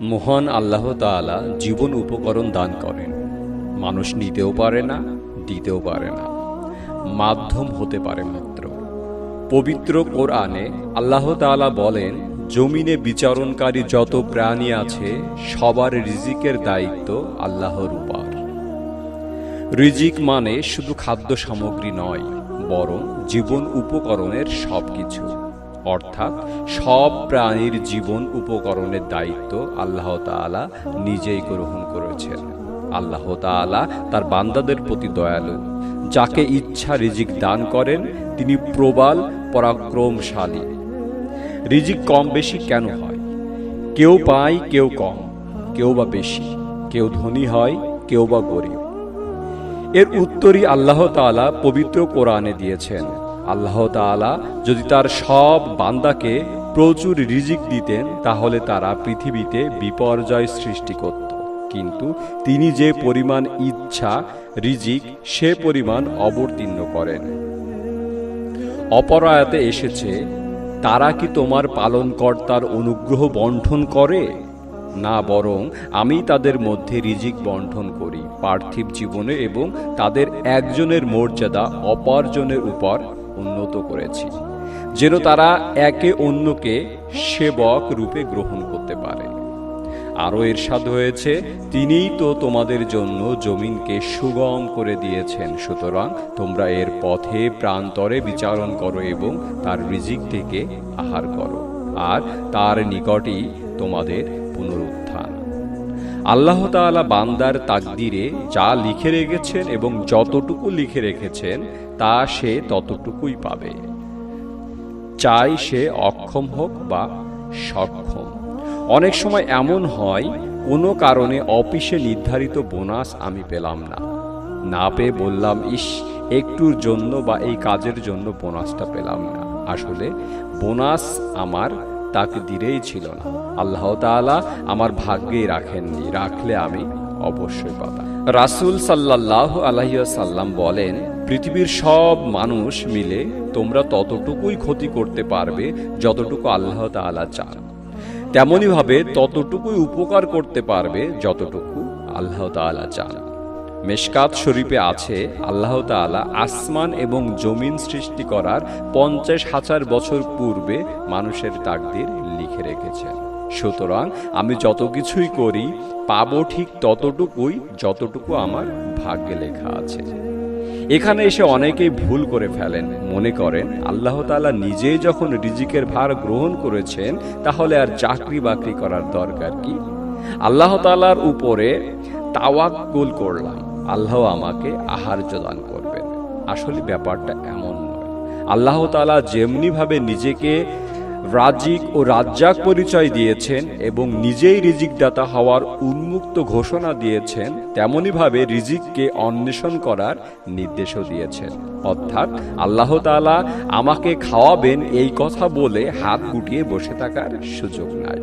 মহান আল্লাহ তাআলা জীবন উপকরণ দান করেন। মানুষ নিতেও পারে না, দিতেও পারে না। মাধ্যম হতে পারে মাত্র। পবিত্র কোরআনে আল্লাহ তাআলা বলেন, জমিনে বিচারণকারী যত প্রাণী আছে, সবার রিজিকের দায়িত্ব আল্লাহর উপর। রিজিক মানে শুধু খাদ্য সামগ্রী নয়, বরং জীবন উপকরণের সবকিছু। অর্থাৎ সব প্রাণীর জীবন উপকরণের দায়িত্ব আল্লাহ তাআলা নিজেই গ্রহণ করেছেন। আল্লাহ তাআলা তার বান্দাদের প্রতি দয়ালু। যাকে ইচ্ছা রিজিক দান করেন, তিনি প্রবাল, পরাক্রমশালী। রিজিক কম বেশি কেন হয়? কেউ পায়, কেউ কম। কেউ বা বেশি। কেউ ধনী হয়, কেউ বা গরিব। এর উত্তরই আল্লাহ তাআলা পবিত্র কোরআনে দিয়েছেন। আল্লাহ তাআলা যদি তার সব বান্দাকে প্রচুর রিজিক দিতেন, তাহলে তারা পৃথিবীতে বিপর্যয় সৃষ্টি করত। কিন্তু তিনি যে পরিমাণ ইচ্ছা, রিজিক, সে পরিমাণ অবতীর্ণ করেন। অপরায়াতে এসেছে, তারা কি তোমার পালনকর্তার অনুগ্রহ বন্টন করে? না, বরং আমি তাদের মধ্যে রিজিক বন্টন করি, পার্থিব জীবনে এবং তাদের একজনের মর্যাদা অপার্জনের উপর উন্নত করেছি, যেন তারা একে অন্যকে সেবক রূপে গ্রহণ করতে পারে। আরও এরশাদ হয়েছে, তিনিই তো তোমাদের জন্য জমিনকে সুগম করে দিয়েছেন, সুতরাং তোমরা এর পথে প্রান্তরে বিচারণ করো এবং তার রিজিক থেকে আহার করো, আর তার নিকটই তোমাদের পুনরুত্থান। আল্লাহ তাআলা বান্দার তাকদিরে যা লিখে রেখেছেন এবং যতটুকু লিখে রেখেছেন, তা সে ততটুকুই পাবে। চাই সে অক্ষম হোক বা সক্ষম। অনেক সময় এমন হয়, কোনো কারণে অফিসে নির্ধারিত বোনাস আমি পেলাম না। না পেয়ে বললাম, ইস, একটুর জন্য বা এই কাজের জন্য বোনাসটা পেলাম না। আসলে বোনাস আমার তাকে দিরেই ছিল না। আল্লাহ তাআলা আমার ভাগ্যেই রাখেননি, রাখলে আমি অবশ্যই পাতাম রাসূল সাল্লাল্লাহু আলাইহি সাল্লাম বলেন, পৃথিবীর সব মানুষ মিলে তোমরা ততটুকুই ক্ষতি করতে পারবে যতটুকু আল্লাহ তাআলা চান। তেমনইভাবে ততটুকুই উপকার করতে পারবে যতটুকু আল্লাহ তাআলা চান। মেশকাত শরীফে আছে, আল্লাহ তাআলা আসমান এবং জমিন সৃষ্টি করার পঞ্চাশ হাজার বছর পূর্বে মানুষের তাকদির লিখে রেখেছেন। সুতরাং আমি যত কিছুই করি, পাবো ঠিক ততটুকুই, যতটুকু আমার ভাগ্যে লেখা আছে। এখানে এসে অনেকেই ভুল করে ফেলেন। মনে করেন, আল্লাহ তাআলা নিজেই যখন রিজিকের ভার গ্রহণ করেছেন, তাহলে আর চাকরি বাকরি করার দরকার কি? আল্লাহ তালার উপরে তাওয়াক্কুল করলাম। আল্লাহ আমাকে আহার্য দান করবেন। আসলে ব্যাপারটা এমন নয়। আল্লাহ তালা যেমনিভাবে নিজেকে রাজিক ও রাজ্জাক পরিচয় দিয়েছেন এবং নিজেই রিজিক দাতা হওয়ার উন্মুক্ত ঘোষণা দিয়েছেন, তেমনিভাবে রিজিককে অন্বেষণ করার নির্দেশও দিয়েছেন। অর্থাৎ আল্লাহ তালা আমাকে খাওয়াবেন এই কথা বলে হাত গুটিয়ে বসে থাকার সুযোগ নাই।